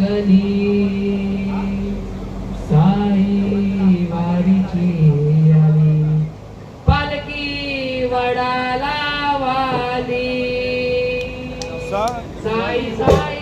लागली साई वारीची आली पालकी वडाला वाली. साई साई.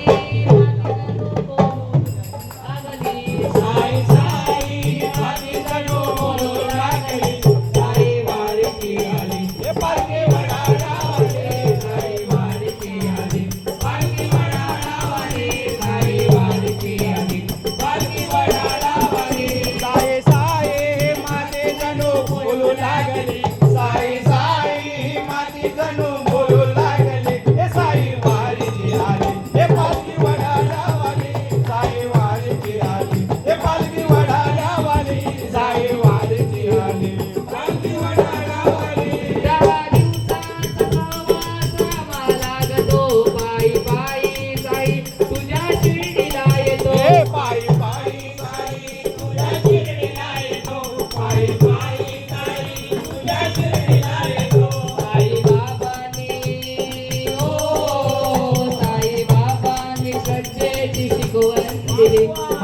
Thank you.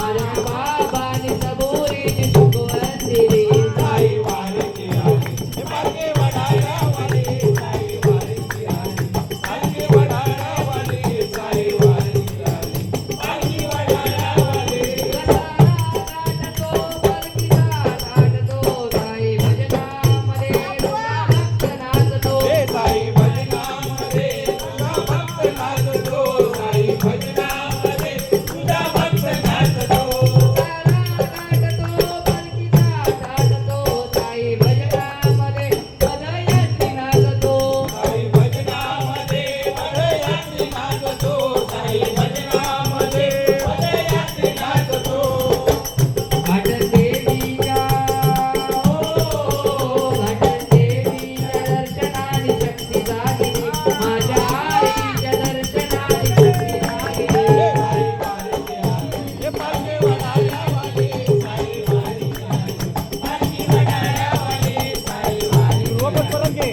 ಅವರಿಗೆ